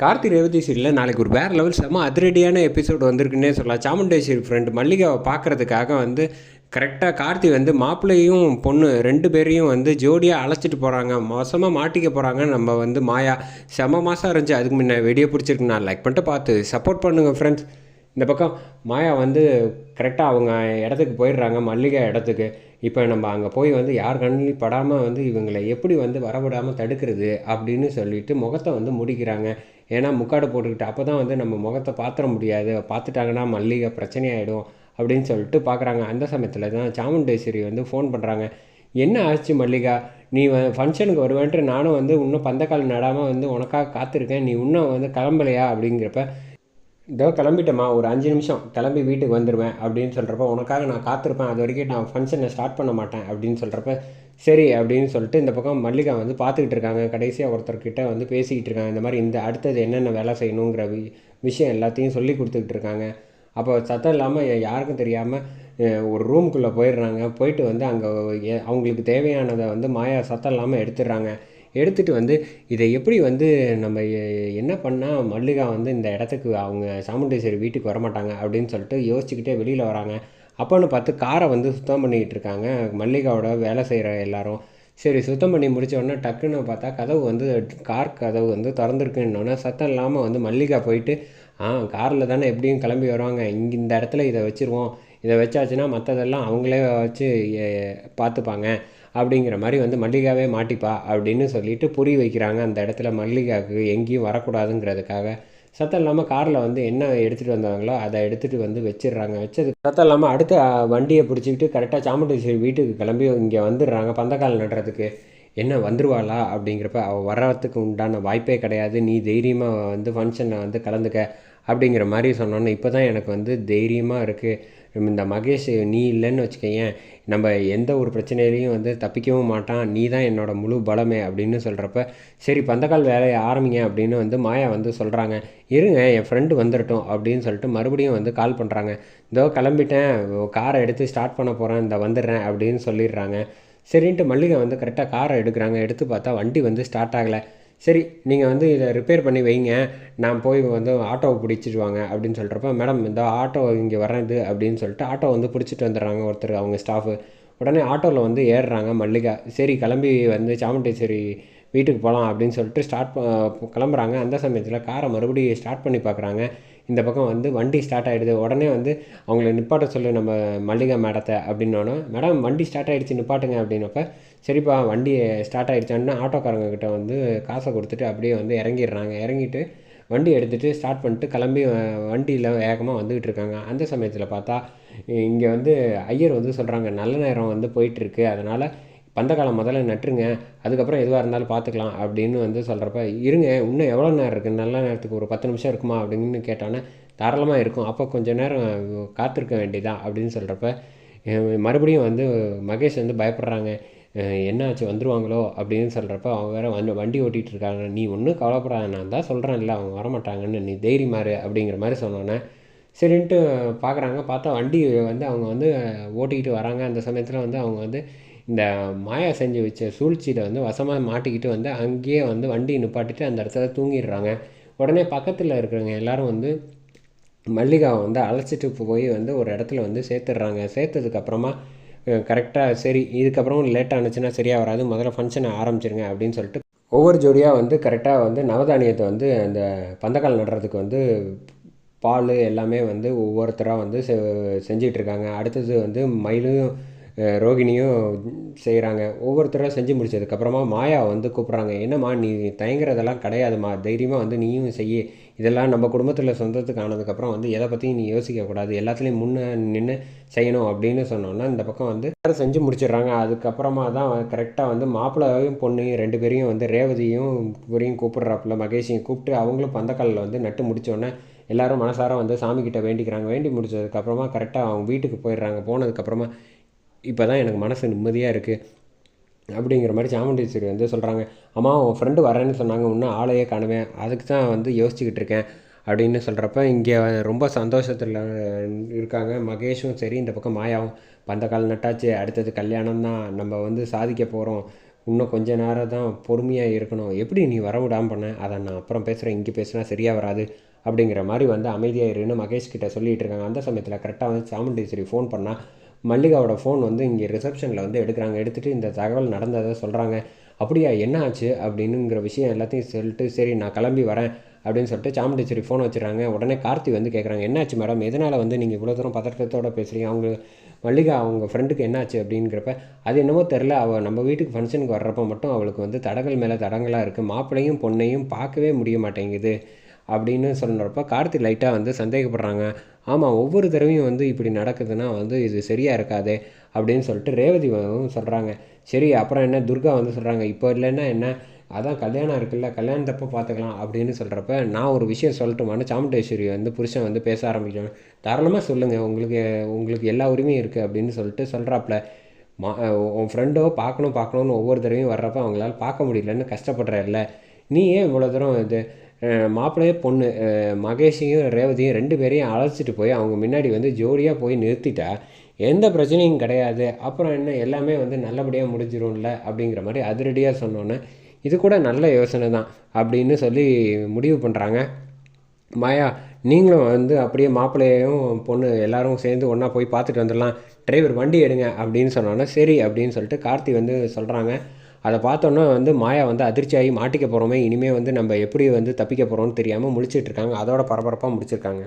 கார்த்தி ரேவதி சீரியலில் நாளைக்கு ஒரு வேறு லெவல் செம்ம அதிரடியான எபிசோடு வந்திருக்குன்னே சொல்லலாம். சாமுண்டேஸ்வரி ஃப்ரெண்ட் மல்லிகாவை பார்க்குறதுக்காக வந்து கரெக்டாக கார்த்தி வந்து மாப்பிள்ளையும் பொண்ணு ரெண்டு பேரையும் வந்து ஜோடியாக அழைச்சிட்டு போகிறாங்க மோசமாக மாட்டிக்க போகிறாங்க நம்ம வந்து மாயா செம்ம மாதம் இருந்துச்சு. அதுக்கு முன்ன வெடியை பிடிச்சிருக்கு. நான் லைக் பண்ணிட்டு பார்த்து சப்போர்ட் பண்ணுங்கள் ஃப்ரெண்ட்ஸ் இந்த பக்கம் மாயா வந்து கரெக்டாக அவங்க இடத்துக்கு போயிடுறாங்க. மல்லிகை இடத்துக்கு. இப்போ நம்ம அங்கே போய் வந்து யார் கண்ணிலையும் படாமல் வந்து இவங்களை எப்படி வந்து வரவிடாமல் தடுக்கிறது அப்படின்னு சொல்லிட்டு முகத்தை வந்து முடிக்கிறாங்க. ஏன்னா முக்காடு போட்டுக்கிட்டு அப்போ தான் வந்து நம்ம முகத்தை பார்த்துட முடியாது. பார்த்துட்டாங்கன்னா மல்லிகை பிரச்சனையாயிடும் அப்படின்னு சொல்லிட்டு பார்க்குறாங்க அந்த சமயத்தில் தான் சாமுண்டேஸ்வரி வந்து ஃபோன் பண்ணுறாங்க என்ன ஆச்சு மல்லிகா? நீ ஃபங்க்ஷனுக்கு வருவேன்ட்டு நானும் வந்து இன்னும் பந்தக்கால் நடாமல் வந்து உனக்காக காத்திருக்கேன். நீ இன்னும் வந்து கிளம்பலையா அப்படிங்கிறப்ப இதோ கிளம்பிட்டேம்மா ஒரு அஞ்சு நிமிஷம். கிளம்பி வீட்டுக்கு வந்துடுவேன் அப்படின்னு சொல்கிறப்ப உனக்காக நான் காத்திருப்பேன். அது வரைக்கும் நான் ஃபங்க்ஷனை ஸ்டார்ட் பண்ண மாட்டேன் அப்படின்னு சொல்கிறப்ப சரி அப்படின்னு சொல்லிட்டு இந்த பக்கம் மல்லிகா வந்து பார்த்துக்கிட்டு இருக்காங்க. கடைசியாக ஒருத்தர்கிட்ட வந்து பேசிக்கிட்டு இருக்காங்க. இந்த மாதிரி இந்த அடுத்தது என்னென்ன வேலை செய்யணுங்கிற வி விஷயம் எல்லாத்தையும் சொல்லி கொடுத்துக்கிட்டு இருக்காங்க. அப்போ சத்தம் இல்லாமல் யாருக்கும் தெரியாமல் ஒரு ரூமுக்குள்ளே போயிடுறாங்க. போயிட்டு வந்து அங்கே அவங்களுக்கு தேவையானதை வந்து மாயா சத்தம் இல்லாமல் எடுத்துடுறாங்க. எடுத்துகிட்டு வந்து இதை எப்படி வந்து நம்ம என்ன பண்ணால் மல்லிகா வந்து இந்த இடத்துக்கு அவங்க சாமுண்டேஸ்வரி வீட்டுக்கு வரமாட்டாங்க அப்படின்னு சொல்லிட்டு யோசிச்சுக்கிட்டே வெளியில் வராங்க. அப்போன்னு பார்த்து காரை வந்து சுத்தம் பண்ணிக்கிட்டு இருக்காங்க. மல்லிகாவோட வேலை செய்கிற எல்லாரும். சரி சுத்தம் பண்ணி முடித்த உடனே டக்குன்னு பார்த்தா கதவு வந்து கார் கதவு வந்து திறந்துருக்குன்னொன்னே சத்தம் இல்லாமல் வந்து மல்லிகா போயிட்டு ஆ காரில் தானே எப்படியும் கிளம்பி வருவாங்க. இங்கே இந்த இடத்துல இதை வச்சுருவோம். இதை வச்சாச்சுன்னா மற்றதெல்லாம் அவங்களே வச்சு பார்த்துப்பாங்க. அப்படிங்கிற மாதிரி வந்து மல்லிகாவே மாட்டிப்பா அப்படின்னு சொல்லிட்டு புரிய வைக்கிறாங்க அந்த இடத்துல மல்லிகாவுக்கு எங்கேயும் வரக்கூடாதுங்கிறதுக்காக. சத்தம் இல்லாமல் காரில் வந்து என்ன எடுத்துகிட்டு வந்தாங்களோ அதை எடுத்துகிட்டு வந்து வச்சிடுறாங்க. வச்சது சத்தம் இல்லாமல் அடுத்த வண்டியை பிடிச்சிக்கிட்டு கரெக்டாக சாமுண்டீஸ்வரி வீட்டுக்கு கிளம்பி இங்கே வந்துடுறாங்க. பந்தக்கால் நடுறதுக்கு. என்ன வந்துருவாளா அப்படிங்கிறப்ப அவள் வர்றதுக்கு உண்டான வாய்ப்பே கிடையாது. நீ தைரியமாக வந்து ஃபங்க்ஷனை வந்து கலந்துக்க. அப்படிங்கிற மாதிரி சொன்னோன்னே இப்போ தான் எனக்கு வந்து தைரியமாக இருக்குது இந்த மகேஷ் நீ இல்லைன்னு வச்சுக்கேன் நம்ம எந்த ஒரு பிரச்சனையிலையும் வந்து தப்பிக்கவும் மாட்டான் நீ தான் என்னோடய முழு பலமே அப்படின்னு சொல்கிறப்ப சரி பந்தக்கால் வேலையை ஆரம்பிங்க அப்படின்னு வந்து மாயா வந்து சொல்கிறாங்க இருங்க என் ஃப்ரெண்டு வந்துடட்டும் அப்படின்னு சொல்லிட்டு மறுபடியும் வந்து கால் பண்ணுறாங்க இதோ கிளம்பிட்டேன் காரை எடுத்து ஸ்டார்ட் பண்ண போகிறேன் இந்த வந்துடுறேன் அப்படின்னு சொல்லிடுறாங்க. சரின்ட்டு மல்லிகை வந்து கரெக்டாக காரை எடுக்கிறாங்க. எடுத்து பார்த்தா வண்டி வந்து ஸ்டார்ட் ஆகலை. சரி நீங்கள் வந்து இதை ரிப்பேர் பண்ணி வைங்க. நான் போய் வந்து ஆட்டோவை பிடிச்சிட்டு வாங்க அப்படின்னு சொல்கிறப்ப மேடம் இந்த ஆட்டோ இங்கே வர்றது அப்படின்னு சொல்லிட்டு ஆட்டோ வந்து பிடிச்சிட்டு வந்துடுறாங்க ஒருத்தர் அவங்க ஸ்டாஃபு உடனே ஆட்டோவில் வந்து ஏறுறாங்க மல்லிகா. சரி கிளம்பி வந்து சாமுண்டேஸ்வரி வீட்டுக்கு போகலாம் அப்படின்னு சொல்லிட்டு ஸ்டார்ட் கிளம்புறாங்க. அந்த சமயத்தில் காரை மறுபடியும் ஸ்டார்ட் பண்ணி பார்க்குறாங்க இந்த பக்கம் வந்து வண்டி ஸ்டார்ட் ஆகிடுது உடனே வந்து அவங்கள நிப்பாட்ட சொல்லு நம்ம மல்லிகா மேடத்தை அப்படின்னோன்னா மேடம் வண்டி ஸ்டார்ட் ஆகிடுச்சு நிப்பாட்டுங்க அப்படின்னப்ப சரிப்பா வண்டி ஸ்டார்ட் ஆகிடுச்சான்னு ஆட்டோக்காரங்க கிட்ட வந்து காசை கொடுத்துட்டு அப்படியே வந்து இறங்கிடுறாங்க. இறங்கிட்டு வண்டி எடுத்துகிட்டு ஸ்டார்ட் பண்ணிட்டு கிளம்பி வண்டியில் வேகமாக வந்துக்கிட்டு இருக்காங்க. அந்த சமயத்தில் பார்த்தா இங்கே வந்து ஐயர் வந்து சொல்கிறாங்க நல்ல நேரம் வந்து போயிட்டுருக்கு அதனால் பந்தக்காலம் முதல்ல நட்டுருங்க அதுக்கப்புறம் எதுவாக இருந்தாலும் பார்த்துக்கலாம் அப்படின்னு வந்து சொல்கிறப்ப இருங்க இன்னும் எவ்வளோ நேரம் இருக்குது நல்ல நேரத்துக்கு ஒரு பத்து நிமிஷம் இருக்குமா? அப்படின்னு கேட்டோன்னே தாராளமாக இருக்கும். அப்போ கொஞ்சம் நேரம் காத்திருக்க வேண்டியதான் அப்படின்னு சொல்கிறப்ப மறுபடியும் வந்து மகேஷ் வந்து பயப்படுறாங்க. என்னாச்சு? வந்துருவாங்களோ? அப்படின்னு சொல்கிறப்ப அவங்க வேறு வந்து வண்டி ஓட்டிகிட்டு இருக்காங்க. நீ ஒன்றும் கவலைப்படாத. நான் தான் சொல்கிறேன் இல்லை அவங்க வரமாட்டாங்கன்னு. நீ தைரியமாரு அப்படிங்கிற மாதிரி சொன்னோன்னே சரின்ட்டு பார்க்குறாங்க பார்த்தா வண்டி வந்து அவங்க வந்து ஓட்டிக்கிட்டு வராங்க. அந்த சமயத்தில் வந்து அவங்க வந்து இந்த மாயா செஞ்சு வச்ச சூழ்ச்சியில் வந்து வசமாக மாட்டிக்கிட்டு வந்து அங்கேயே வந்து வண்டி நிப்பாட்டிட்டு அந்த இடத்துல தூங்கிடுறாங்க. உடனே பக்கத்தில் இருக்கிறவங்க எல்லோரும் வந்து மல்லிகாவை வந்து அழைச்சிட்டு போய் வந்து ஒரு இடத்துல வந்து சேர்த்துடுறாங்க. சேர்த்ததுக்கப்புறமா கரெக்டாக சரி இதுக்கப்புறம் லேட் ஆனிச்சுன்னா சரியாக வராது முதல்ல ஃபங்க்ஷனை ஆரம்பிச்சிருங்க அப்படின்னு சொல்லிட்டு ஒவ்வொரு ஜோடியாக வந்து கரெக்டாக வந்து நவதானியத்தை வந்து அந்த பந்தக்கால் நடுறதுக்கு வந்து பால் எல்லாமே வந்து ஒவ்வொருத்தராக வந்து செ செஞ்சிகிட்ருக்காங்க அடுத்தது வந்து மயிலும் ரோகிணியும் செய்கிறாங்க ஒவ்வொருத்தராக செஞ்சு முடிச்சதுக்கப்புறமா மாயா வந்து கூப்பிட்றாங்க. என்னம்மா நீ தயங்குறதெல்லாம் கிடையாதுமா தைரியமாக வந்து நீயும் செய்ய. இதெல்லாம் நம்ம குடும்பத்தில் சொந்தத்துக்கு ஆனதுக்கப்புறம் வந்து எதை பற்றியும் நீ யோசிக்கக்கூடாது எல்லாத்துலேயும் முன்னே நின்று செய்யணும் அப்படின்னு சொன்னோன்னா இந்த பக்கம் வந்து செஞ்சு முடிச்சிடுறாங்க. அதுக்கப்புறமா தான் கரெக்டாக வந்து மாப்பிள்ளையும் பொண்ணையும் ரெண்டு பேரையும் வந்து ரேவதியும் இவரையும் கூப்பிட்றாப்புல மகேஷையும் கூப்பிட்டு அவங்களும் பந்தக்காலில் வந்து நட்டு முடித்தோடனே எல்லாரும் மனசார வந்து சாமிக்கிட்ட வேண்டிக்கிறாங்க. வேண்டி முடிச்சதுக்கப்புறமா கரெக்டாக அவங்க வீட்டுக்கு போயிடுறாங்க. போனதுக்கப்புறமா இப்போ தான் எனக்கு மனசு நிம்மதியாக இருக்குது அப்படிங்கிற மாதிரி சாமுண்டீஸ்வரி வந்து சொல்கிறாங்க அம்மா உன் ஃப்ரெண்டு வரேன்னு சொன்னாங்க. இன்னும் ஆளையே காணுவேன். அதுக்கு தான் வந்து யோசிச்சுக்கிட்டு இருக்கேன் அப்படின்னு சொல்கிறப்ப இங்கே ரொம்ப சந்தோஷத்தில் இருக்காங்க. மகேஷும் சரி இந்த பக்கம் மாயாவும். பந்தக்கால் நட்டாச்சு. அடுத்தது கல்யாணம் தான். நம்ம வந்து சாதிக்க போகிறோம் இன்னும் கொஞ்ச நேரம் தான் பொறுமையாக இருக்கணும். எப்படி நீ வர விடாமல் பண்ண? அதை நான் அப்புறம் பேசுகிறேன் இங்கே பேசுனா சரியாக வராது அப்படிங்கிற மாதிரி வந்து அமைதியாக இருன்னு மகேஷ் கிட்ட சொல்லிகிட்டு இருக்காங்க. அந்த சமயத்தில் கரெக்டாக வந்து சாமுண்டீஸ்வரி ஃபோன் பண்ணால் மல்லிகாவோட ஃபோன் வந்து இங்கே ரிசப்ஷனில் வந்து எடுக்கிறாங்க. எடுத்துகிட்டு இந்த தகவல் நடந்ததை சொல்கிறாங்க அப்படியா என்ன ஆச்சு? அப்படின்னுங்கிற விஷயம் எல்லாத்தையும் சொல்லிட்டு சரி நான் கிளம்பி வரேன் அப்படின்னு சொல்லிட்டு சாமுண்டீஸ்வரி ஃபோன் வச்சுறாங்க உடனே கார்த்தி வந்து கேட்குறாங்க என்னாச்சு மேடம் எதனால் வந்து நீங்கள் இவ்வளோ தூரம் பதட்டத்தோட பேசுகிறீங்க அவங்க மல்லிகா அவங்க ஃப்ரெண்டுக்கு என்னாச்சு? அப்படிங்கிறப்ப அது என்னமோ தெரில அவள் நம்ம வீட்டுக்கு ஃபங்க்ஷனுக்கு வர்றப்போ மட்டும் அவளுக்கு வந்து தடங்கள் மேலே தடங்களாக இருக்குது மாப்பிள்ளையும் பொண்ணையும் பார்க்கவே முடிய மாட்டேங்குது. அப்படின்னு சொல்கிறப்ப கார்த்தி லைட்டாக வந்து சந்தேகப்படுறாங்க. ஆமாம் ஒவ்வொரு தடவையும் வந்து இப்படி நடக்குதுன்னா வந்து இது சரியாக இருக்காதே அப்படின்னு சொல்லிட்டு ரேவதி சொல்கிறாங்க சரி அப்புறம் என்ன? துர்கா வந்து சொல்கிறாங்க இப்போ இல்லைன்னா என்ன? அதான் கல்யாணம் இருக்குல்ல கல்யாணத்தப்போ பார்த்துக்கலாம் அப்படின்னு சொல்கிறப்ப நான் ஒரு விஷயம் சொல்லட்டுமான்னு சாமுண்டேஸ்வரி வந்து புருஷன் வந்து பேச ஆரம்பிக்கணும் தாராளமாக சொல்லுங்கள் உங்களுக்கு உங்களுக்கு எல்லா உரிமையும் இருக்குது அப்படின்னு சொல்லிட்டு சொல்கிறாப்புல மா உன் ஃப்ரெண்டோ பார்க்கணும் பார்க்கணுன்னு ஒவ்வொரு தடவையும் வர்றப்ப அவங்களால பார்க்க முடியலன்னு கஷ்டப்படுற இல்லை. நீ ஏன் இவ்வளோ தூரம் இது மாப்பிள்ளையே பொண்ணு மகேஷையும் ரேவதியும் ரெண்டு பேரையும் அழைச்சிட்டு போய் அவங்க முன்னாடி வந்து ஜோடியாக போய் நிறுத்திட்டா எந்த பிரச்சனையும் கிடையாது. அப்புறம் என்ன எல்லாமே வந்து நல்லபடியாக முடிஞ்சிரும்ல அப்படிங்கிற மாதிரி அதிரடியாக சொன்னோன்னே இது கூட நல்ல யோசனை தான் அப்படின்னு சொல்லி முடிவு பண்ணுறாங்க மாயா நீங்களும் வந்து அப்படியே மாப்பிள்ளையையும் பொண்ணு எல்லாரும் சேர்ந்து ஒன்றா போய் பார்த்துட்டு வந்துடலாம். டிரைவர் வண்டி எடுங்க அப்படின்னு சொன்னோன்னே சரி அப்படின்னு சொல்லிட்டு கார்த்தி வந்து சொல்கிறாங்க அதை பார்த்தோன்னே வந்து மாயா வந்து அதிர்ச்சியாகி மாட்டிக்க போகிறோமே இனிமேல் வந்து நம்ம எப்படி வந்து தப்பிக்க போகிறோம்னு தெரியாமல் முடிச்சிட்டுருக்காங்க அதோட பரபரப்பாக முடிச்சிருக்காங்க.